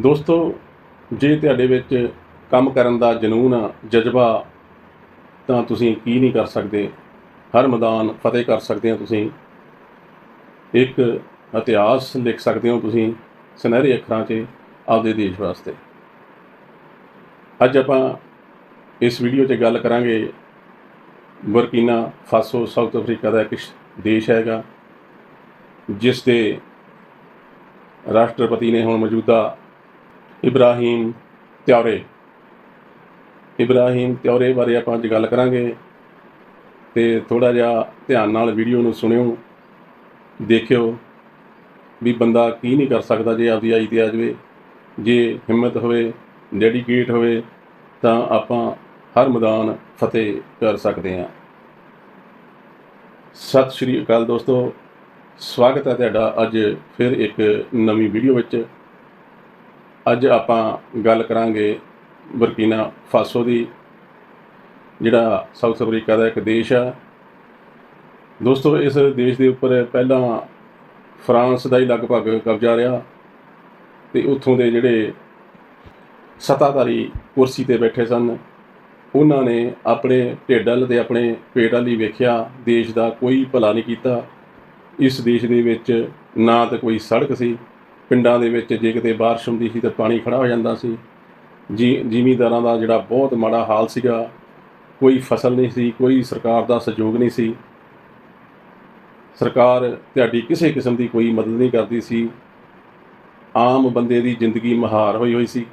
ਦੋਸਤੋ, ਜੇ ਤੁਹਾਡੇ ਵਿੱਚ ਕੰਮ ਕਰਨ ਦਾ ਜਨੂਨ ਆ, ਜਜ਼ਬਾ, ਤਾਂ ਤੁਸੀਂ ਕੀ ਨਹੀਂ ਕਰ ਸਕਦੇ? ਹਰ ਮੈਦਾਨ ਫਤਿਹ ਕਰ ਸਕਦੇ ਹੋ ਤੁਸੀਂ। ਇੱਕ ਇਤਿਹਾਸ ਲਿਖ ਸਕਦੇ ਹੋ ਤੁਸੀਂ ਸੁਨਹਿਰੇ ਅੱਖਰਾਂ 'ਚ ਆਪਦੇ ਦੇਸ਼ ਵਾਸਤੇ। ਅੱਜ ਆਪਾਂ ਇਸ ਵੀਡੀਓ 'ਚ ਗੱਲ ਕਰਾਂਗੇ ਬਰਕੀਨਾ ਫਾਸੋ, ਸਾਊਥ ਅਫਰੀਕਾ ਦਾ ਇੱਕ ਦੇਸ਼ ਹੈਗਾ, ਜਿਸ ਦੇ ਰਾਸ਼ਟਰਪਤੀ ਨੇ ਹੁਣ ਮੌਜੂਦਾ ਇਬਰਾਹੀਮ ਤਿਉਰੇ। ਇਬਰਾਹੀਮ ਤਿਉਰੇ ਬਾਰੇ ਆਪਾਂ ਅੱਜ ਗੱਲ ਕਰਾਂਗੇ ਤੇ ਥੋੜਾ ਜਿਹਾ ਧਿਆਨ ਨਾਲ ਵੀਡੀਓ ਨੂੰ ਸੁਣਿਓ, ਦੇਖਿਓ ਵੀ ਬੰਦਾ ਕੀ ਨਹੀਂ ਕਰ ਸਕਦਾ ਜੇ ਆਪਦੀ ਆਈ ਤੇ ਆ ਜਾਵੇ। ਜੇ ਹਿੰਮਤ ਹੋਵੇ, ਡੈਡੀਕੇਟ ਹੋਵੇ, ਤਾਂ ਆਪਾਂ ਹਰ ਮੈਦਾਨ ਫਤਿਹ ਕਰ ਸਕਦੇ ਹਾਂ। ਸਤਿ ਸ਼੍ਰੀ ਅਕਾਲ ਦੋਸਤੋ, ਸਵਾਗਤ ਹੈ ਤੁਹਾਡਾ ਅੱਜ ਫਿਰ ਇੱਕ ਨਵੀਂ ਵੀਡੀਓ ਵਿੱਚ। ਅੱਜ ਆਪਾਂ ਗੱਲ ਕਰਾਂਗੇ ਬਰਕੀਨਾ ਫਾਸੋ ਦੀ, ਜਿਹੜਾ ਸਾਊਥ ਅਫਰੀਕਾ ਦਾ ਇੱਕ ਦੇਸ਼ ਆ। ਦੋਸਤੋ, ਇਸ ਦੇਸ਼ ਦੇ ਉੱਪਰ ਪਹਿਲਾਂ ਫਰਾਂਸ ਦਾ ਹੀ ਲਗਭਗ ਕਬਜ਼ਾ ਰਿਹਾ ਤੇ ਉੱਥੋਂ ਦੇ ਜਿਹੜੇ ਸੱਤਾਧਾਰੀ ਕੁਰਸੀ ਤੇ ਬੈਠੇ ਸਨ, ਉਹਨਾਂ ਨੇ ਆਪਣੇ ਢਿੱਡ ਵੱਲ ਤੇ ਆਪਣੇ ਪੇਟ ਵਾਲੀ ਵੇਖਿਆ, ਦੇਸ਼ ਦਾ ਕੋਈ ਭਲਾ ਨਹੀਂ ਕੀਤਾ। ਇਸ ਦੇਸ਼ ਦੇ ਵਿੱਚ ਨਾ ਤਾਂ ਕੋਈ ਸੜਕ ਸੀ ਪਿੰਡਾਂ ਦੇ ਵਿੱਚ ਜੇ ਕਿਤੇ ਬਾਰਿਸ਼ ਹੁੰਦੀ ਸੀ ਤਾਂ ਪਾਣੀ ਖੜਾ ਹੋ ਜਾਂਦਾ ਸੀ। ਜੀ, ਜ਼ਿਮੀਂਦਾਰਾਂ ਦਾ ਜਿਹੜਾ ਬਹੁਤ ਮਾੜਾ ਹਾਲ ਸੀਗਾ। ਕੋਈ ਫਸਲ ਨਹੀਂ ਸੀ, ਕੋਈ ਸਰਕਾਰ ਦਾ ਸਹਿਯੋਗ ਨਹੀਂ ਸੀ। ਸਰਕਾਰ ਤੁਹਾਡੀ ਕਿਸੇ ਕਿਸਮ ਦੀ ਕੋਈ ਮਦਦ ਨਹੀਂ ਕਰਦੀ ਸੀ। ਆਮ ਬੰਦੇ ਦੀ ਜ਼ਿੰਦਗੀ ਮਹਾਰ ਹੋਈ ਹੋਈ ਸੀ।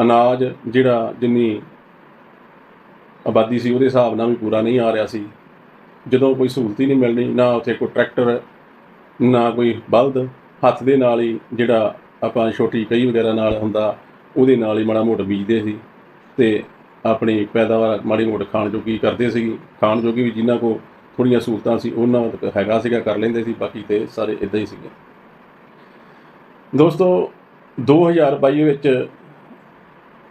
ਅਨਾਜ ਜਿਹੜਾ ਜਿੰਨੀ ਆਬਾਦੀ ਸੀ ਉਹਦੇ ਹਿਸਾਬ ਨਾਲ ਵੀ ਪੂਰਾ ਨਹੀਂ ਆ ਰਿਹਾ ਸੀ। ਜਦੋਂ ਕੋਈ ਸਹੂਲਤ ਹੀ ਨਹੀਂ ਮਿਲਣੀ, ਨਾ ਉੱਥੇ ਕੋਈ ਟਰੈਕਟਰ ਨਾ ਕੋਈ ਬਲਦ ਹੱਥ ਦੇ ਨਾਲ ਹੀ ਜਿਹੜਾ ਆਪਾਂ ਛੋਟੀ ਕਹੀ ਵਗੈਰਾ ਨਾਲ ਹੁੰਦਾ, ਉਹਦੇ ਨਾਲ ਹੀ ਮਾੜਾ ਮੋਟ ਬੀਜਦੇ ਸੀ। ਤੇ ਆਪਣੀ ਪੈਦਾਵਾਰ ਮਾੜੀ ਮੋਟ ਖਾਣ ਜੋਗੀ ਕਰਦੇ ਸੀ। ਖਾਣ ਜੋਗੀ ਵੀ ਜਿਨ੍ਹਾਂ ਕੋ ਥੋੜੀਆਂ ਸਹੂਲਤਾਂ ਸੀ, ਉਹਨਾਂ ਤੱਕ ਹੈਗਾ ਸੀਗਾ, ਕਰ ਲੈਂਦੇ ਸੀ, ਬਾਕੀ ਤੇ ਸਾਰੇ ਇਦਾਂ ਹੀ ਸੀਗੇ। ਦੋਸਤੋ 2022 ਵਿੱਚ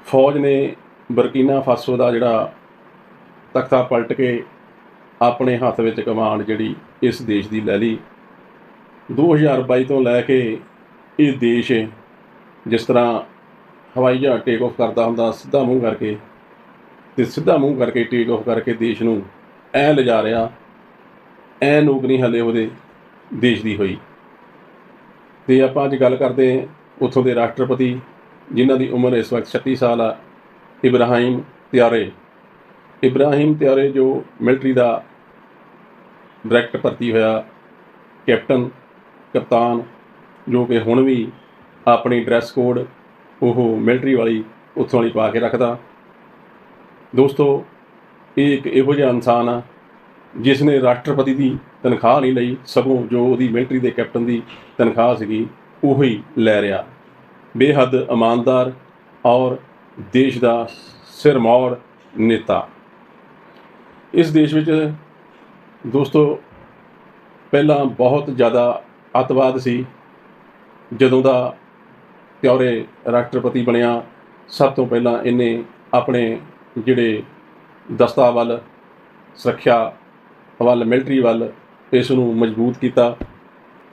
ਫੌਜ ਨੇ ਬਰਕੀਨਾ ਫਾਸੋ ਦਾ ਜਿਹੜਾ ਤਖਤਾ ਪਲਟ ਕੇ ਆਪਣੇ ਹੱਥ ਵਿੱਚ ਕਮਾਂਡ ਜਿਹੜੀ ਇਸ ਦੇਸ਼ ਦੀ ਲੈ ਲਈ। 2022 ਤੋਂ ਲੈ ਕੇ ਇਹ ਦੇਸ਼ ਜਿਸ ਤਰ੍ਹਾਂ ਹਵਾਈ ਜਹਾਜ਼ ਟੇਕ ਆਫ ਕਰਦਾ ਹੁੰਦਾ, ਸਿੱਧਾ ਮੂੰਹ ਕਰਕੇ ਤੇ ਸਿੱਧਾ ਮੂੰਹ ਕਰਕੇ ਟੇਕ ਆਫ ਕਰਕੇ ਦੇਸ਼ ਨੂੰ ਐ ਲਿਜਾ ਰਿਹਾ, ਐ ਨੋਕ ਨਹੀਂ ਹਲੇ ਉਹਦੇ ਦੇਸ਼ ਦੀ ਹੋਈ। ਤੇ ਆਪਾਂ ਅੱਜ ਗੱਲ ਕਰਦੇ ਹਾਂ ਉੱਥੋਂ ਦੇ ਰਾਸ਼ਟਰਪਤੀ, ਜਿਨ੍ਹਾਂ ਦੀ ਉਮਰ ਇਸ ਵਕਤ 36 ਸਾਲ ਆ, ਇਬਰਾਹੀਮ ਤਿਆਰੇ। ਇਬਰਾਹੀਮ ਤਿਆਰੇ ਜੋ ਮਿਲਟਰੀ ਦਾ ਡਾਇਰੈਕਟ ਭਰਤੀ ਹੋਇਆ ਕੈਪਟਨ ਕਪਤਾਨ, ਜੋ ਕਿ ਹੁਣ ਵੀ ਆਪਣੀ ਡਰੈਸ ਕੋਡ ਉਹ ਮਿਲਟਰੀ ਵਾਲੀ ਉੱਥੋਂ ਵਾਲੀ ਪਾ ਕੇ ਰੱਖਦਾ। ਦੋਸਤੋ, ਇਹ ਇੱਕ ਇਹੋ ਜਿਹਾ ਇਨਸਾਨ ਆ ਜਿਸ ਨੇ ਰਾਸ਼ਟਰਪਤੀ ਦੀ ਤਨਖਾਹ ਨਹੀਂ ਲਈ, ਸਗੋਂ ਜੋ ਉਹਦੀ ਮਿਲਟਰੀ ਦੇ ਕੈਪਟਨ ਦੀ ਤਨਖਾਹ ਸੀਗੀ, ਉਹੀ ਲੈ ਰਿਹਾ। ਬੇਹੱਦ ਇਮਾਨਦਾਰ ਔਰ ਦੇਸ਼ ਦਾ ਸਿਰਮੌਰ ਨੇਤਾ। ਇਸ ਦੇਸ਼ ਵਿੱਚ ਦੋਸਤੋ, ਪਹਿਲਾਂ ਬਹੁਤ ਜ਼ਿਆਦਾ ਅੱਤਵਾਦ ਸੀ। ਜਦੋਂ ਦਾ ਪਿਓਰੇ ਰਾਸ਼ਟਰਪਤੀ ਬਣਿਆ, ਸਭ ਤੋਂ ਪਹਿਲਾਂ ਇਹਨੇ ਆਪਣੇ ਜਿਹੜੇ ਦਸਤਾ ਵੱਲ ਸੁਰੱਖਿਆ ਵੱਲ, ਮਿਲਟਰੀ ਵੱਲ ਇਸ ਨੂੰ ਮਜ਼ਬੂਤ ਕੀਤਾ,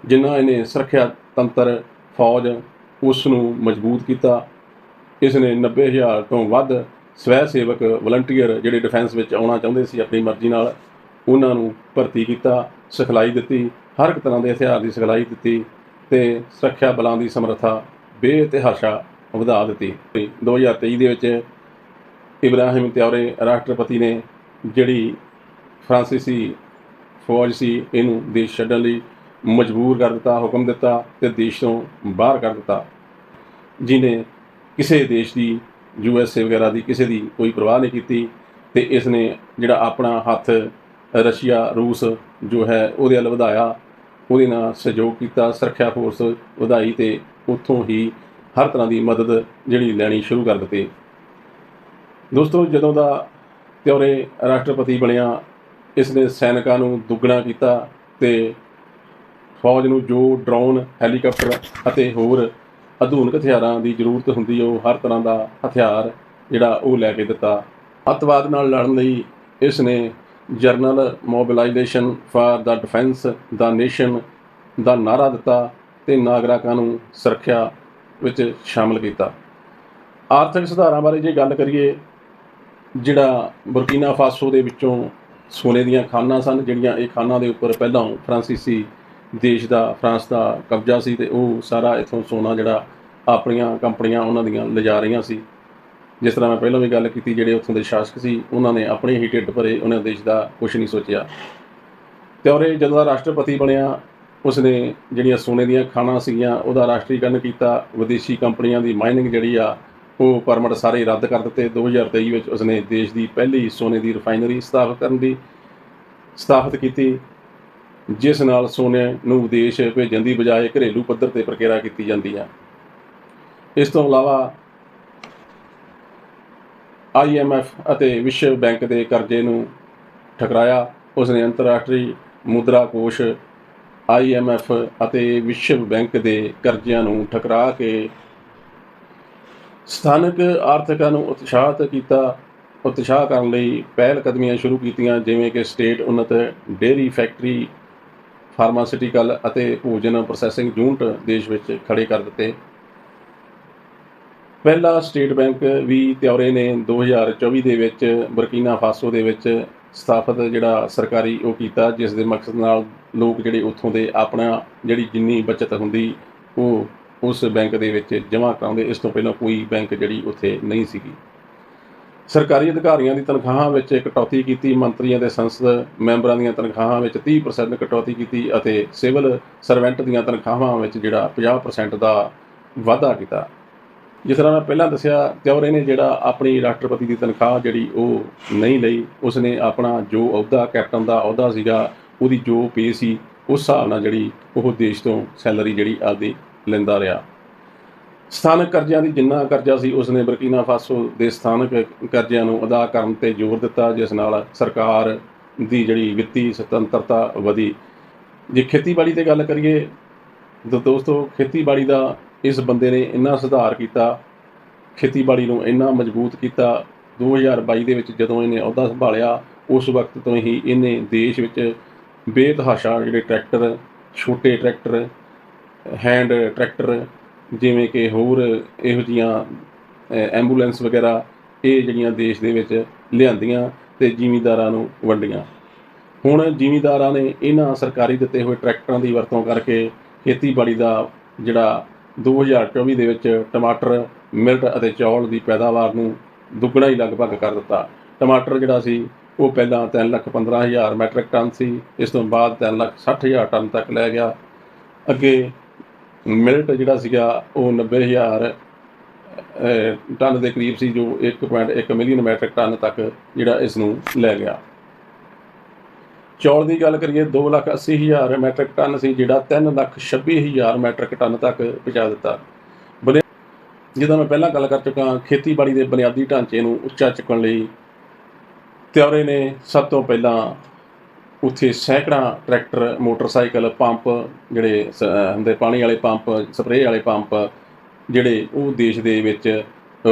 ਜਿੰਨਾ ਇਹਨੇ ਸੁਰੱਖਿਆ ਤੰਤਰ, ਫੌਜ ਉਸ ਨੂੰ ਮਜ਼ਬੂਤ ਕੀਤਾ। ਇਸ ਨੇ 90000 ਤੋਂ ਵੱਧ ਸਵੈ ਸੇਵਕ ਵਲੰਟੀਅਰ ਜਿਹੜੇ ਡਿਫੈਂਸ ਵਿੱਚ ਆਉਣਾ ਚਾਹੁੰਦੇ ਸੀ, ਆਪਣੀ ਮਰਜ਼ੀ ਨਾਲ, ਉਹਨਾਂ ਨੂੰ ਭਰਤੀ ਕੀਤਾ, ਸਿਖਲਾਈ ਦਿੱਤੀ। ਹਰ ਇੱਕ ਤਰ੍ਹਾਂ ਦੇ ਹਥਿਆਰ ਦੀ ਸਿਖਲਾਈ ਦਿੱਤੀ ਤੇ ਸੁਰੱਖਿਆ ਬਲਾਂ ਦੀ ਸਮਰੱਥਾ, ਬੇਇਤਹਾਸ਼ਾ ਵਧਾ ਦਿੱਤੀ। 2023 ਦੇ ਵਿੱਚ ਇਬਰਾਹਿਮ ਤਿਉਰੇ ਰਾਸ਼ਟਰਪਤੀ ਨੇ ਜਿਹੜੀ ਫਰਾਂਸੀਸੀ ਫੌਜ ਸੀ, ਇਹਨੂੰ ਦੇਸ਼ ਛੱਡਣ ਲਈ ਮਜਬੂਰ ਕਰ ਦਿੱਤਾ, ਹੁਕਮ ਦਿੱਤਾ ਤੇ ਦੇਸ਼ ਤੋਂ ਬਾਹਰ ਕਰ ਦਿੱਤਾ। ਜਿਨੇ ਕਿਸੇ ਦੇਸ਼ ਦੀ ਯੂ ਐਸ ਏ ਵਗੈਰਾ ਦੀ ਕਿਸੇ ਦੀ ਕੋਈ ਪਰਵਾਹ ਨਹੀਂ ਕੀਤੀ ਤੇ ਇਸ ਨੇ ਜਿਹੜਾ ਆਪਣਾ ਹੱਥ ਰਸ਼ੀਆ, ਰੂਸ ਜੋ ਹੈ, ਉਹਦੇ ਵੱਲ ਵਧਾਇਆ ਉਹਦੇ ਨਾਲ ਸਹਿਯੋਗ ਕੀਤਾ, ਸੁਰੱਖਿਆ ਫੋਰਸ ਵਧਾਈ ਤੇ ਉੱਥੋਂ ਹੀ ਹਰ ਤਰ੍ਹਾਂ ਦੀ ਮਦਦ ਜਿਹੜੀ ਲੈਣੀ ਸ਼ੁਰੂ ਕਰ ਦਿੱਤੀ। ਦੋਸਤੋ, ਜਦੋਂ ਦਾ ਤਿਉਰੇ ਰਾਸ਼ਟਰਪਤੀ ਬਣਿਆ ਇਸ ਨੇ ਸੈਨਿਕਾਂ ਨੂੰ ਦੁੱਗਣਾ ਕੀਤਾ ਤੇ ਫੌਜ ਨੂੰ ਜੋ ਡਰੋਨ ਹੈਲੀਕਾਪਟਰ ਅਤੇ ਹੋਰ ਆਧੁਨਿਕ ਹਥਿਆਰਾਂ ਦੀ ਜ਼ਰੂਰਤ ਹੁੰਦੀ, ਉਹ ਹਰ ਤਰ੍ਹਾਂ ਦਾ ਹਥਿਆਰ ਜਿਹੜਾ ਉਹ ਲੈ ਕੇ ਦਿੱਤਾ। ਅੱਤਵਾਦ ਨਾਲ ਲੜਨ ਲਈ ਇਸ ਨੇ ਜਰਨਲ ਮੋਬਿਲਾਈਜੇਸ਼ਨ ਫਾਰ ਦਾ ਡਿਫੈਂਸ, ਦਾ ਨੇਸ਼ਨ, ਦਾ ਨਾਰਾ ਦਿੱਤਾ ਤੇ ਨਾਗਰਿਕਾਂ ਨੂੰ ਸੁਰੱਖਿਆ ਵਿੱਚ ਸ਼ਾਮਲ ਕੀਤਾ। ਆਰਥਿਕ ਸੁਧਾਰਾਂ ਬਾਰੇ ਜੇ ਗੱਲ ਕਰੀਏ, ਜਿਹੜਾ ਬੁਰਕੀਨਾ ਫਾਸੋ ਦੇ ਵਿੱਚੋਂ ਸੋਨੇ ਦੀਆਂ ਖਾਨਾਂ ਸਨ, ਜਿਹੜੀਆਂ ਇਹ ਖਾਨਾਂ ਦੇ ਉੱਪਰ ਪਹਿਲਾਂ ਫਰਾਂਸੀਸੀ ਦੇਸ਼ ਦਾ, ਫਰਾਂਸ ਦਾ ਕਬਜ਼ਾ ਸੀ ਤੇ ਉਹ ਸਾਰਾ ਇਥੋਂ ਸੋਨਾ ਜਿਹੜਾ ਆਪਣੀਆਂ ਕੰਪਨੀਆਂ ਉਹਨਾਂ ਦੀਆਂ ਲਿਜਾ ਰਹੀਆਂ ਸੀ। ਜਿਸ ਤਰ੍ਹਾਂ ਮੈਂ ਪਹਿਲਾਂ ਵੀ ਗੱਲ ਕੀਤੀ, ਜਿਹੜੇ ਉੱਥੋਂ ਦੇ ਸ਼ਾਸਕ ਸੀ, ਉਹਨਾਂ ਨੇ ਆਪਣੇ ਹੀ ਢਿੱਡ ਭਰੇ, ਉਹਨਾਂ ਦੇਸ਼ ਦਾ ਕੁਝ ਨਹੀਂ ਸੋਚਿਆ। ਤੇ ਔਰ ਜਦੋਂ ਦਾ ਰਾਸ਼ਟਰਪਤੀ ਬਣਿਆ, ਉਸਨੇ ਜਿਹੜੀਆਂ ਸੋਨੇ ਦੀਆਂ ਖਾਣਾਂ ਸੀਗੀਆਂ, ਉਹਦਾ ਰਾਸ਼ਟਰੀਕਰਨ ਕੀਤਾ, ਵਿਦੇਸ਼ੀ ਕੰਪਨੀਆਂ ਦੀ ਮਾਈਨਿੰਗ ਜਿਹੜੀ ਆ, ਉਹ ਪਰਮਿਟ ਸਾਰੇ ਰੱਦ ਕਰ ਦਿੱਤੇ। 2023 ਵਿੱਚ ਉਸਨੇ ਦੇਸ਼ ਦੀ ਪਹਿਲੀ ਸੋਨੇ ਦੀ ਰਿਫਾਈਨਰੀ ਸਥਾਪਿਤ ਕਰਨ ਦੀ ਸਥਾਪਿਤ ਕੀਤੀ, ਜਿਸ ਨਾਲ ਸੋਨੇ ਨੂੰ ਵਿਦੇਸ਼ ਭੇਜਣ ਦੀ ਬਜਾਏ ਘਰੇਲੂ ਪੱਧਰ ਤੇ ਪ੍ਰਕਿਰਿਆ ਕੀਤੀ ਜਾਂਦੀ ਹੈ ਇਸ ਤੋਂ ਇਲਾਵਾ IMF ਅਤੇ ਵਿਸ਼ਵ ਬੈਂਕ ਦੇ ਕਰਜ਼ੇ ਨੂੰ ਠਕਰਾਇਆ। ਉਸ ਨੇ ਅੰਤਰਰਾਸ਼ਟਰੀ ਮੁਦਰਾ ਕੋਸ਼ IMF ਅਤੇ ਵਿਸ਼ਵ ਬੈਂਕ ਦੇ ਕਰਜ਼ਿਆਂ ਨੂੰ ਠਕਰਾ ਕੇ ਸਥਾਨਕ ਆਰਥਿਕਾਂ ਨੂੰ ਉਤਸ਼ਾਹਤ ਕੀਤਾ। ਉਤਸ਼ਾਹ ਕਰਨ ਲਈ ਪਹਿਲ ਕਦਮੀਆਂ ਸ਼ੁਰੂ ਕੀਤੀਆਂ, ਜਿਵੇਂ ਕਿ ਸਟੇਟ ਉન્નਤ ਡੇਅਰੀ ਫੈਕਟਰੀ, ਫਾਰਮਾਸਿਊਟੀਕਲ ਅਤੇ ਭੋਜਨ ਪ੍ਰੋਸੈਸਿੰਗ ਯੂਨਿਟ ਦੇਸ਼ ਵਿੱਚ ਖੜੇ ਕਰ ਦਿੱਤੇ। ਪਹਿਲਾ ਸਟੇਟ ਬੈਂਕ ਵੀ ਤਿਉਰੇ ਨੇ 2024 ਦੇ ਵਿੱਚ ਬਰਕੀਨਾ ਫਾਸੋ ਦੇ ਵਿੱਚ ਸਥਾਪਿਤ ਜਿਹੜਾ ਸਰਕਾਰੀ ਉਹ ਕੀਤਾ, ਜਿਸ ਦੇ ਮਕਸਦ ਨਾਲ ਲੋਕ ਜਿਹੜੇ ਉੱਥੋਂ ਦੇ ਆਪਣਾ ਜਿਹੜੀ ਜਿੰਨੀ ਬਚਤ ਹੁੰਦੀ, ਉਹ ਉਸ ਬੈਂਕ ਦੇ ਵਿੱਚ ਜਮ੍ਹਾਂ ਕਰਾਉਂਦੇ। ਇਸ ਤੋਂ ਪਹਿਲਾਂ ਕੋਈ ਬੈਂਕ ਜਿਹੜੀ ਉੱਥੇ ਨਹੀਂ ਸੀਗੀ। ਸਰਕਾਰੀ ਅਧਿਕਾਰੀਆਂ ਦੀ ਤਨਖਾਹਾਂ ਵਿੱਚ ਕਟੌਤੀ ਕੀਤੀ, ਮੰਤਰੀਆਂ ਦੇ ਸੰਸਦ ਮੈਂਬਰਾਂ ਦੀਆਂ ਤਨਖਾਹਾਂ ਵਿੱਚ 30% ਕਟੌਤੀ ਕੀਤੀ ਅਤੇ ਸਿਵਲ ਸਰਵੈਂਟ ਦੀਆਂ ਤਨਖਾਹਾਂ ਵਿੱਚ ਜਿਹੜਾ 50% ਦਾ ਵਾਧਾ ਕੀਤਾ। ਜਿਸ ਤਰ੍ਹਾਂ ਮੈਂ ਪਹਿਲਾਂ ਦੱਸਿਆ ਤਿਉਰੇ ਨੇ ਜਿਹੜਾ ਆਪਣੀ ਰਾਸ਼ਟਰਪਤੀ ਦੀ ਤਨਖਾਹ ਜਿਹੜੀ ਉਹ ਨਹੀਂ ਲਈ, ਉਸਨੇ ਆਪਣਾ ਜੋ ਅਹੁਦਾ, ਕੈਪਟਨ ਦਾ ਅਹੁਦਾ ਸੀਗਾ, ਉਹਦੀ ਜੋ ਪੇ ਸੀ, ਉਸ ਹਿਸਾਬ ਨਾਲ ਜਿਹੜੀ ਉਹ ਦੇਸ਼ ਤੋਂ ਸੈਲਰੀ ਜਿਹੜੀ ਆਪਦੀ ਲੈਂਦਾ ਰਿਹਾ। ਸਥਾਨਕ ਕਰਜ਼ਿਆਂ ਦੀ ਜਿੰਨਾ ਕਰਜ਼ਾ ਸੀ, ਉਸਨੇ ਬਰਕੀਨਾ ਫਾਸੋ ਦੇ ਸਥਾਨਕ ਕਰਜ਼ਿਆਂ ਨੂੰ ਅਦਾ ਕਰਨ ਤੇ ਜ਼ੋਰ ਦਿੱਤਾ, ਜਿਸ ਨਾਲ ਸਰਕਾਰ ਦੀ ਜਿਹੜੀ ਵਿੱਤੀ ਸੁਤੰਤਰਤਾ ਵਧੀ। ਜੇ ਖੇਤੀਬਾੜੀ ਤੇ ਗੱਲ ਕਰੀਏ ਤਾਂ ਦੋਸਤੋ, ਖੇਤੀਬਾੜੀ ਦਾ ਇਸ ਬੰਦੇ ਨੇ ਇੰਨਾ ਸੁਧਾਰ ਕੀਤਾ, ਖੇਤੀਬਾੜੀ ਨੂੰ ਇੰਨਾ ਮਜ਼ਬੂਤ ਕੀਤਾ 2022 ਦੇ ਵਿੱਚ ਜਦੋਂ ਇਹਨੇ ਅਹੁਦਾ ਸੰਭਾਲਿਆ, ਉਸ ਵਕਤ ਤੋਂ ਹੀ ਇਹਨੇ ਦੇਸ਼ ਵਿੱਚ ਬੇਤਹਾਸ਼ਾ ਜਿਹੜੇ ਟਰੈਕਟਰ, ਛੋਟੇ ਟਰੈਕਟਰ ਹੈਂਡ ਟਰੈਕਟਰ ਜਿਵੇਂ ਕਿ ਹੋਰ ਇਹੋ ਜੀਆਂ ਐਂਬੂਲੈਂਸ ਵਗੈਰਾ, ਇਹ ਜਿਹੜੀਆਂ ਦੇਸ਼ ਦੇ ਵਿੱਚ ਲਿਆਂਦੀਆਂ ਤੇ ਜ਼ਿਮੀਂਦਾਰਾਂ ਨੂੰ ਵੰਡੀਆਂ। ਹੁਣ ਜ਼ਿਮੀਂਦਾਰਾਂ ਨੇ ਇਹਨਾਂ ਸਰਕਾਰੀ ਦਿੱਤੇ ਹੋਏ ਟਰੈਕਟਰਾਂ ਦੀ ਵਰਤੋਂ ਕਰਕੇ ਖੇਤੀਬਾੜੀ ਦਾ ਜਿਹੜਾ 2024 ਦੇ ਵਿੱਚ ਟਮਾਟਰ ਮਿਲਟ ਅਤੇ ਚੌਲ ਦੀ ਪੈਦਾਵਾਰ ਨੂੰ ਦੁੱਗਣਾ ਹੀ ਲਗਭਗ ਕਰ ਦਿੱਤਾ। ਟਮਾਟਰ ਜਿਹੜਾ ਸੀ ਉਹ ਪਹਿਲਾਂ 3 ਲੱਖ 15000 ਮੈਟ੍ਰਿਕ ਟਨ ਸੀ ਇਸ ਤੋਂ ਬਾਅਦ 3 ਲੱਖ 60000 ਟਨ ਤੱਕ ਲੈ ਗਿਆ। ਅੱਗੇ ਮਿਲਟ ਜਿਹੜਾ ਸੀਗਾ ਉਹ 90000 ਅਹ, ਟਨ ਦੇ ਕਰੀਬ ਸੀ ਜੋ 1.1 ਮਿਲੀਅਨ ਮੈਟ੍ਰਿਕ ਟਨ ਤੱਕ ਜਿਹੜਾ ਇਸ ਨੂੰ ਲੈ ਗਿਆ। ਚੌਲ ਦੀ ਗੱਲ ਕਰੀਏ 280000 ਮੈਟ੍ਰਿਕ ਟਨ ਸੀ, ਜਿਹੜਾ 326000 ਮੈਟ੍ਰਿਕ ਟਨ ਤੱਕ ਪਹੁੰਚਾ ਦਿੱਤਾ। ਬੁਨਿਆ- ਜਿੱਦਾਂ ਮੈਂ ਪਹਿਲਾਂ ਗੱਲ ਕਰ ਚੁੱਕਾ, ਖੇਤੀਬਾੜੀ ਦੇ ਬੁਨਿਆਦੀ ਢਾਂਚੇ ਨੂੰ ਉੱਚਾ ਚੁੱਕਣ ਲਈ ਤਿਉਰੇ ਨੇ ਸਭ ਤੋਂ ਪਹਿਲਾਂ ਉੱਥੇ ਸੈਂਕੜਾ ਟਰੈਕਟਰ, ਮੋਟਰਸਾਈਕਲ, ਪੰਪ ਜਿਹੜੇ ਸ- ਹੁੰਦੇ, ਪਾਣੀ ਵਾਲੇ ਪੰਪ, ਸਪਰੇਅ ਵਾਲੇ ਪੰਪ, ਜਿਹੜੇ ਉਹ ਦੇਸ਼ ਦੇ ਵਿੱਚ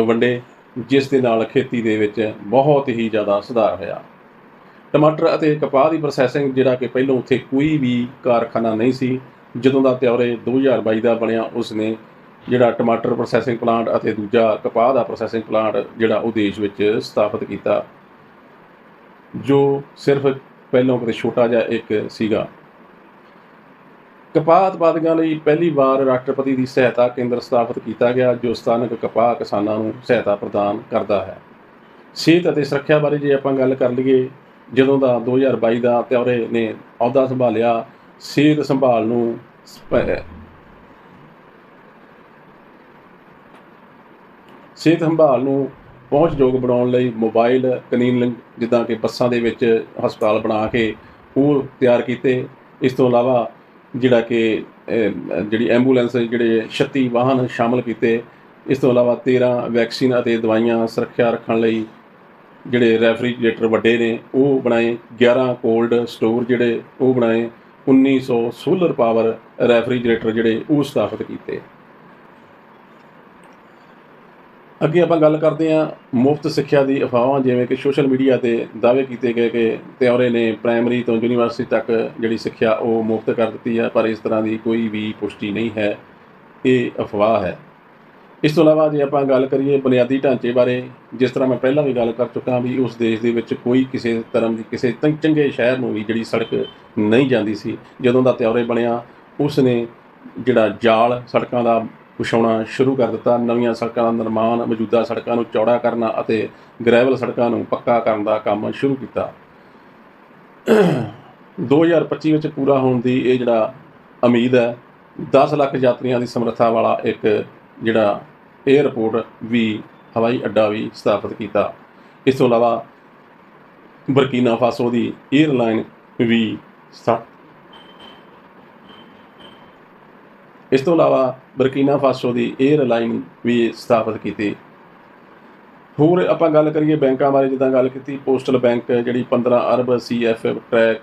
ਵੰਡੇ, ਜਿਸ ਦੇ ਨਾਲ ਖੇਤੀ ਦੇ ਵਿੱਚ ਬਹੁਤ ਹੀ ਜ਼ਿਆਦਾ ਸੁਧਾਰ ਹੋਇਆ। ਟਮਾਟਰ ਅਤੇ ਕਪਾਹ ਦੀ ਪ੍ਰੋਸੈਸਿੰਗ ਜਿਹੜਾ ਕਿ ਪਹਿਲਾਂ ਉੱਥੇ ਕੋਈ ਵੀ ਕਾਰਖਾਨਾ ਨਹੀਂ ਸੀ, ਜਦੋਂ ਦਾ ਤਿਉਰੇ 2022 ਦਾ ਬਣਿਆ ਉਸ ਨੇ ਜਿਹੜਾ ਟਮਾਟਰ ਪ੍ਰੋਸੈਸਿੰਗ ਪਲਾਂਟ ਅਤੇ ਦੂਜਾ ਕਪਾਹ ਦਾ ਪ੍ਰੋਸੈਸਿੰਗ ਪਲਾਂਟ ਜਿਹੜਾ ਉਹ ਦੇਸ਼ ਵਿੱਚ ਸਥਾਪਿਤ ਕੀਤਾ, ਜੋ ਸਿਰਫ ਪਹਿਲਾਂ ਕਿਤੇ ਛੋਟਾ ਜਿਹਾ ਇੱਕ ਸੀਗਾ। ਕਪਾਹ ਉਤਪਾਦਕਾਂ ਲਈ ਪਹਿਲੀ ਵਾਰ ਰਾਸ਼ਟਰਪਤੀ ਦੀ ਸਹਾਇਤਾ ਕੇਂਦਰ ਸਥਾਪਿਤ ਕੀਤਾ ਗਿਆ, ਜੋ ਸਥਾਨਕ ਕਪਾਹ ਕਿਸਾਨਾਂ ਨੂੰ ਸਹਾਇਤਾ ਪ੍ਰਦਾਨ ਕਰਦਾ ਹੈ। ਸਿਹਤ ਅਤੇ ਸੁਰੱਖਿਆ ਬਾਰੇ ਜੇ ਆਪਾਂ ਗੱਲ ਕਰ ਲਈਏ ਜਦੋਂ ਦਾ 2022 ਦਾ ਤਿਉਰੇ ਨੇ ਅਹੁਦਾ ਸੰਭਾਲਿਆ ਸਿਹਤ ਸੰਭਾਲ ਨੂੰ ਸਿਹਤ ਸੰਭਾਲ ਨੂੰ ਪਹੁੰਚਯੋਗ ਬਣਾਉਣ ਲਈ ਮੋਬਾਈਲ ਕਲੀਨਿੰਗ ਜਿੱਦਾਂ ਕਿ ਬੱਸਾਂ ਦੇ ਵਿੱਚ ਹਸਪਤਾਲ ਬਣਾ ਕੇ ਉਹ ਤਿਆਰ ਕੀਤੇ। ਇਸ ਤੋਂ ਇਲਾਵਾ ਜਿਹੜਾ ਕਿ ਜਿਹੜੀ ਐਂਬੂਲੈਂਸ, ਜਿਹੜੇ 36 ਵਾਹਨ ਸ਼ਾਮਲ ਕੀਤੇ। ਇਸ ਤੋਂ ਇਲਾਵਾ 13 ਵੈਕਸੀਨ ਅਤੇ ਦਵਾਈਆਂ ਸੁਰੱਖਿਆ ਰੱਖਣ ਲਈ ਜਿਹੜੇ ਰੈਫਰੀਜਰੇਟਰ ਵੱਡੇ ਨੇ, ਉਹ ਬਣਾਏ 11 ਕੋਲਡ ਸਟੋਰ ਜਿਹੜੇ ਉਹ ਬਣਾਏ 1900 ਸੋਲਰ ਪਾਵਰ ਰੈਫਰੀਜਰੇਟਰ ਜਿਹੜੇ ਉਹ ਸਥਾਪਿਤ ਕੀਤੇ। ਅੱਗੇ ਆਪਾਂ ਗੱਲ ਕਰਦੇ ਹਾਂ ਮੁਫਤ ਸਿੱਖਿਆ ਦੀ ਅਫਵਾਹਾਂ, ਜਿਵੇਂ ਕਿ ਸੋਸ਼ਲ ਮੀਡੀਆ ਤੇ ਦਾਅਵੇ ਕੀਤੇ ਗਏ ਕਿ ਤਿਉਰੇ ਨੇ ਪ੍ਰਾਇਮਰੀ ਤੋਂ ਯੂਨੀਵਰਸਿਟੀ ਤੱਕ ਜਿਹੜੀ ਸਿੱਖਿਆ ਉਹ ਮੁਫਤ ਕਰ ਦਿੱਤੀ ਹੈ, ਪਰ ਇਸ ਤਰ੍ਹਾਂ ਦੀ ਕੋਈ ਵੀ ਪੁਸ਼ਟੀ ਨਹੀਂ ਹੈ, ਇਹ ਅਫਵਾਹ ਹੈ। ਇਸ ਤੋਂ ਇਲਾਵਾ ਜੇ ਆਪਾਂ ਗੱਲ ਕਰੀਏ ਬੁਨਿਆਦੀ ਢਾਂਚੇ ਬਾਰੇ, ਜਿਸ ਤਰ੍ਹਾਂ ਮੈਂ ਪਹਿਲਾਂ ਵੀ ਗੱਲ ਕਰ ਚੁੱਕਾ ਵੀ ਉਸ ਦੇਸ਼ ਦੇ ਵਿੱਚ ਕੋਈ ਕਿਸੇ ਧਰਮ ਦੀ, ਕਿਸੇ ਤੰ- ਚੰਗੇ ਸ਼ਹਿਰ ਨੂੰ ਵੀ ਜਿਹੜੀ ਸੜਕ ਨਹੀਂ ਜਾਂਦੀ ਸੀ, ਜਦੋਂ ਦਾ ਤਿਉਰੇ ਬਣਿਆ, ਉਸ ਨੇ ਜਿਹੜਾ ਜਾਲ ਸੜਕਾਂ ਦਾ ਵਿਛਾਉਣਾ ਸ਼ੁਰੂ ਕਰ ਦਿੱਤਾ, ਨਵੀਆਂ ਸੜਕਾਂ ਦਾ ਨਿਰਮਾਣ, ਮੌਜੂਦਾ ਸੜਕਾਂ ਨੂੰ ਚੌੜਾ ਕਰਨਾ ਅਤੇ ਗ੍ਰੈਵਲ ਸੜਕਾਂ ਨੂੰ ਪੱਕਾ ਕਰਨ ਦਾ ਕੰਮ ਸ਼ੁਰੂ ਕੀਤਾ। 2025 ਵਿੱਚ ਪੂਰਾ ਹੋਣ ਦੀ ਇਹ ਜਿਹੜਾ ਉਮੀਦ ਹੈ 10 ਲੱਖ ਯਾਤਰੀਆਂ ਦੀ ਸਮਰੱਥਾ ਵਾਲਾ ਇੱਕ ਜਿਹੜਾ 에ਅਰਪੋਰਟ ਵੀ ਹਵਾਈ ਅੱਡਾ ਵੀ ਸਥਾਪਿਤ ਕੀਤਾ। ਇਸ ਤੋਂ ਇਲਾਵਾ ਬਰਕੀਨਾ ਫਾਸੋ ਦੀ 에ਅਰਲਾਈਨ ਵੀ ਇਸ ਤੋਂ ਇਲਾਵਾ ਬਰਕੀਨਾ ਫਾਸੋ ਦੀ 에ਅਰਲਾਈਨ ਵੀ ਸਥਾਪਿਤ ਕੀਤੀ। ਹੋਰ ਆਪਾਂ ਗੱਲ ਕਰੀਏ ਬੈਂਕਾਂ ਬਾਰੇ, ਜਿੱਦਾਂ ਗੱਲ ਕੀਤੀ, ਪੋਸਟਲ ਬੈਂਕ ਜਿਹੜੀ 15 ਅਰਬ ਸੀ ਸੀਐਫ ਟਰੈਕ।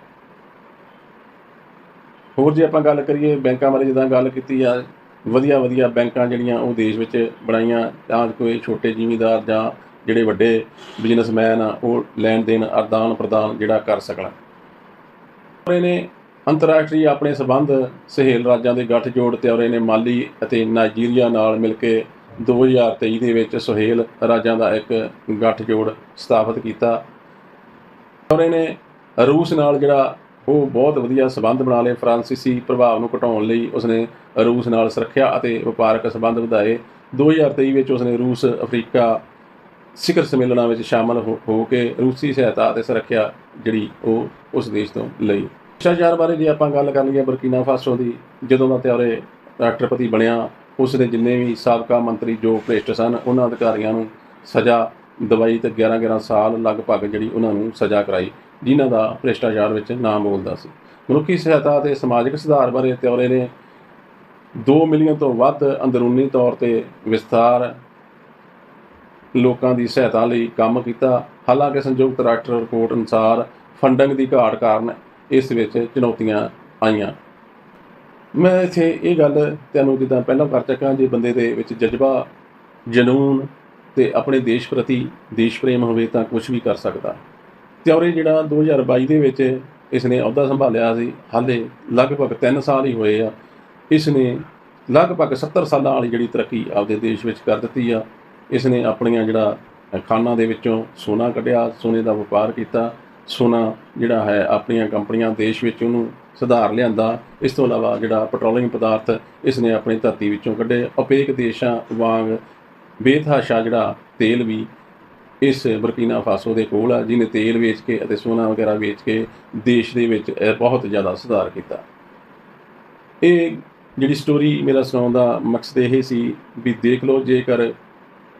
ਹੋਰ ਜੇ ਆਪਾਂ ਗੱਲ ਕਰੀਏ ਬੈਂਕਾਂ ਬਾਰੇ, ਜਿੱਦਾਂ ਗੱਲ ਕੀਤੀ ਆ ਵਧੀਆ ਵਧੀਆ ਬੈਂਕਾਂ ਜਿਹੜੀਆਂ ਉਹ ਦੇਸ਼ ਵਿੱਚ ਬਣਾਈਆਂ ਤਾਂ ਕੋਈ ਛੋਟੇ ਜ਼ਿਮੀਂਦਾਰ ਜਾਂ ਜਿਹੜੇ ਵੱਡੇ ਬਿਜ਼ਨਸਮੈਨ ਆ, ਉਹ ਲੈਣ ਦੇਣ ਆਦਾਨ ਪ੍ਰਦਾਨ ਜਿਹੜਾ ਕਰ ਸਕਣ। ਔਰ ਨੇ ਅੰਤਰਰਾਸ਼ਟਰੀ ਆਪਣੇ ਸਬੰਧ ਸਹੇਲ ਰਾਜਾਂ ਦੇ ਗੱਠਜੋੜ ਤੇ ਔਰ ਨੇ ਮਾਲੀ ਅਤੇ ਨਾਈਜੀਰੀਆ ਨਾਲ ਮਿਲ ਕੇ 2023 ਦੇ ਵਿੱਚ ਸੁਹੇਲ ਰਾਜਾਂ ਦਾ ਇੱਕ ਗੱਠਜੋੜ ਸਥਾਪਿਤ ਕੀਤਾ। ਔਰ ਇਹਨੇ ਰੂਸ ਨਾਲ ਜਿਹੜਾ ਉਹ ਬਹੁਤ ਵਧੀਆ ਸਬੰਧ ਬਣਾ ਲਏ ਫਰਾਂਸੀਸੀ ਪ੍ਰਭਾਵ ਨੂੰ ਘਟਾਉਣ ਲਈ ਉਸਨੇ ਰੂਸ ਨਾਲ ਸੁਰੱਖਿਆ ਅਤੇ ਵਪਾਰਕ ਸਬੰਧ ਵਧਾਏ। 2023 ਵਿੱਚ ਉਸਨੇ ਰੂਸ, ਅਫਰੀਕਾ ਸਿਖਰ ਸੰਮੇਲਨਾਂ ਵਿੱਚ ਸ਼ਾਮਲ ਹੋ- ਹੋ ਕੇ ਰੂਸੀ ਸਹਾਇਤਾ ਅਤੇ ਸੁਰੱਖਿਆ ਜਿਹੜੀ ਉਹ ਉਸ ਦੇਸ਼ ਤੋਂ ਲਈ। ਭ੍ਰਿਸ਼ਟਾਚਾਰ ਬਾਰੇ ਜੇ ਆਪਾਂ ਗੱਲ ਕਰ ਲਈਏ ਬਰਕੀਨਾ ਫਾਸੋ ਦੀ, ਜਦੋਂ ਦਾ ਤਿਉਰੇ ਰਾਸ਼ਟਰਪਤੀ ਬਣਿਆ ਉਸ ਨੇ ਜਿੰਨੇ ਵੀ ਸਾਬਕਾ ਮੰਤਰੀ ਜੋ ਭ੍ਰਿਸ਼ਟ ਸਨ, ਉਹਨਾਂ ਅਧਿਕਾਰੀਆਂ ਨੂੰ ਸਜ਼ਾ ਦਵਾਈ ਤੇ 11 11 ਸਾਲ ਲਗਭਗ ਜਿਹੜੀ ਉਹਨਾਂ ਨੂੰ ਸਜ਼ਾ ਕਰਾਈ। ਜਿਨ੍ਹਾਂ ਦਾ ਭ੍ਰਿਸ਼ਟਾਚਾਰ ਵਿੱਚ ਨਾਮ ਬੋਲਦਾ ਸੀ। ਮਨੁੱਖੀ ਸਹਾਇਤਾ ਅਤੇ ਸਮਾਜਿਕ ਸੁਧਾਰ ਬਾਰੇ ਤਿਉਰੇ ਨੇ 2 ਮਿਲੀਅਨ ਤੋਂ ਵੱਧ ਅੰਦਰੂਨੀ ਤੌਰ ਤੇ ਵਿਸਥਾਰ ਲੋਕਾਂ ਦੀ ਸਹਾਇਤਾ ਲਈ ਕੰਮ ਕੀਤਾ। ਹਾਲਾਂਕਿ ਸੰਯੁਕਤ ਰਾਸ਼ਟਰ ਰਿਪੋਰਟ ਅਨੁਸਾਰ ਫੰਡਿੰਗ ਦੀ ਘਾਟ ਕਾਰਨ ਇਸ ਵਿੱਚ ਚੁਣੌਤੀਆਂ ਆਈਆਂ। ਮੈਂ ਇੱਥੇ ਇਹ ਗੱਲ ਤੁਹਾਨੂੰ ਜਿੱਦਾਂ ਪਹਿਲਾਂ ਕਰ ਚੱਕਾਂ ਜੇ ਬੰਦੇ ਦੇ ਵਿੱਚ ਜਜ਼ਬਾ ਜਨੂਨ ਤੇ ਆਪਣੇ ਦੇਸ਼ ਪ੍ਰਤੀ ਦੇਸ਼ ਪ੍ਰੇਮ ਹੋਵੇ ਤਾਂ ਕੁਝ ਵੀ ਕਰ ਸਕਦਾ। ਤਿਉਰੇ ਜਿਹੜਾ 2022 ਦੇ ਵਿੱਚ ਇਸ ਨੇ ਅਹੁਦਾ ਸੰਭਾਲਿਆ ਸੀ, ਹਾਲੇ ਲਗਭਗ 3 ਸਾਲ ਹੀ ਹੋਏ ਆ। ਇਸ ਨੇ ਲਗਭਗ 70 ਸਾਲਾਂ ਵਾਲੀ ਜਿਹੜੀ ਤਰੱਕੀ ਆਪਦੇ ਦੇਸ਼ ਵਿੱਚ ਕਰ ਦਿੱਤੀ ਆ। ਇਸ ਨੇ ਆਪਣੀਆਂ ਜਿਹੜਾ ਖਾਨਾਂ ਦੇ ਵਿੱਚੋਂ ਸੋਨਾ ਕੱਢਿਆ, ਸੋਨੇ ਦਾ ਵਪਾਰ ਕੀਤਾ। ਸੋਨਾ ਜਿਹੜਾ ਹੈ, ਆਪਣੀਆਂ ਕੰਪਨੀਆਂ ਦੇਸ਼ ਵਿੱਚ ਉਹਨੂੰ ਸੁਧਾਰ ਲਿਆਂਦਾ। ਇਸ ਤੋਂ ਇਲਾਵਾ ਜਿਹੜਾ ਪੈਟਰੋਲੀਅਮ ਪਦਾਰਥ ਇਸ ਨੇ ਆਪਣੀ ਧਰਤੀ ਵਿੱਚੋਂ ਕੱਢੇ। ਅਪੇਕ ਦੇਸ਼ਾਂ ਵਾਂਗ ਬੇਤਹਾਸ਼ਾ ਜਿਹੜਾ ਤੇਲ ਵੀ ਇਸ ਬਰਕੀਨਾ ਫਾਸੋ ਦੇ ਕੋਲ ਆ, ਜਿਹਨੇ ਤੇਲ ਵੇਚ ਕੇ ਅਤੇ ਸੋਨਾ ਵਗੈਰਾ ਵੇਚ ਕੇ ਦੇਸ਼ ਦੇ ਵਿੱਚ ਬਹੁਤ ਜ਼ਿਆਦਾ ਸੁਧਾਰ ਕੀਤਾ। ਇਹ ਜਿਹੜੀ ਸਟੋਰੀ ਮੇਰਾ ਸੁਣਾਉਣ ਦਾ ਮਕਸਦ ਇਹ ਸੀ ਵੀ ਦੇਖ ਲਓ, ਜੇਕਰ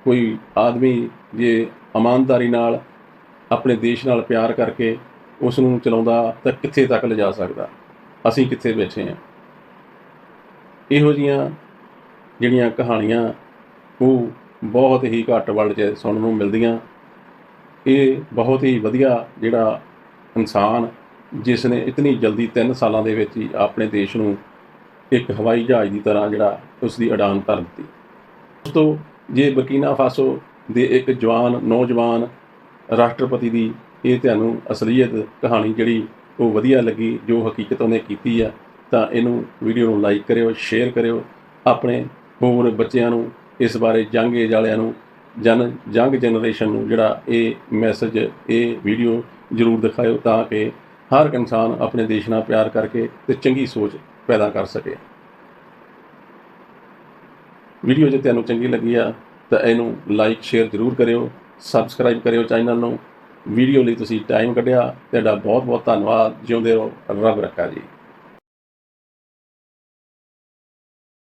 ਕੋਈ ਆਦਮੀ ਜੇ ਇਮਾਨਦਾਰੀ ਨਾਲ ਆਪਣੇ ਦੇਸ਼ ਨਾਲ ਪਿਆਰ ਕਰਕੇ ਉਸ ਨੂੰ ਚਲਾਉਂਦਾ ਤਾਂ ਕਿੱਥੇ ਤੱਕ ਲਿਜਾ ਸਕਦਾ? ਅਸੀਂ ਕਿੱਥੇ ਬੈਠੇ ਹਾਂ? ਇਹੋ ਜੀਆਂ ਜਿਹੜੀਆਂ ਕਹਾਣੀਆਂ ਉਹ ਬਹੁਤ ਹੀ ਘੱਟ ਵਰਲਡ 'ਚ ਸੁਣਨ ਨੂੰ ਮਿਲਦੀਆਂ। ਇਹ ਬਹੁਤ ਹੀ ਵਧੀਆ ਜਿਹੜਾ ਇਨਸਾਨ ਜਿਸ ਨੇ ਇਤਨੀ ਜਲਦੀ 3 ਸਾਲਾਂ ਦੇ ਵਿੱਚ ਹੀ ਆਪਣੇ ਦੇਸ਼ ਨੂੰ ਇੱਕ ਹਵਾਈ ਜਹਾਜ਼ ਦੀ ਤਰ੍ਹਾਂ ਜਿਹੜਾ ਉਸ ਦੀ ਉਡਾਨ ਭਰ ਦਿੱਤੀ। ਉਸ ਤੋਂ ਜੇ ਬਰਕੀਨਾ ਫਾਸੋ ਦੇ ਇੱਕ ਜਵਾਨ ਨੌਜਵਾਨ ਰਾਸ਼ਟਰਪਤੀ ਦੀ ਇਹ ਤੁਹਾਨੂੰ ਅਸਲੀਅਤ ਕਹਾਣੀ ਜਿਹੜੀ ਉਹ ਵਧੀਆ ਲੱਗੀ, ਜੋ ਹਕੀਕਤ ਉਹਨੇ ਕੀਤੀ ਆ, ਤਾਂ ਇਹਨੂੰ ਵੀਡੀਓ ਨੂੰ ਲਾਈਕ ਕਰਿਓ, ਸ਼ੇਅਰ ਕਰਿਓ, ਆਪਣੇ ਹੋਰ ਬੱਚਿਆਂ ਨੂੰ ਇਸ ਬਾਰੇ ਜੰਗ ਏਜ ਵਾਲਿਆਂ ਨੂੰ, ਜਨ, ਜੰਗ ਜਨਰੇਸ਼ਨ ਨੂੰ ਜਿਹੜਾ ਇਹ ਮੈਸੇਜ ਇਹ ਵੀਡੀਓ ਜ਼ਰੂਰ ਦਿਖਾਇਓ ਤਾਂ ਕਿ ਹਰ ਇਨਸਾਨ ਆਪਣੇ ਦੇਸ਼ ਨਾਲ ਪਿਆਰ ਕਰਕੇ ਤੇ ਚੰਗੀ ਸੋਚ ਪੈਦਾ ਕਰ ਸਕੇ। ਵੀਡੀਓ ਜੇ ਤੁਹਾਨੂੰ ਚੰਗੀ ਲੱਗੀ ਆ, ਤਾਂ ਇਹਨੂੰ ਲਾਈਕ ਸ਼ੇਅਰ ਜ਼ਰੂਰ ਕਰਿਓ ਸਬਸਕ੍ਰਾਈਬ ਕਰਿਓ ਚੈਨਲ ਨੂੰ। ਵੀਡੀਓ ਲਈ ਤੁਸੀਂ ਟਾਈਮ ਕੱਢਿਆ, ਤੁਹਾਡਾ ਬਹੁਤ ਬਹੁਤ ਧੰਨਵਾਦ। ਜਿਉਂਦੇ ਰਹੋ, ਰੱਬ ਰੱਖਾ ਜੀ।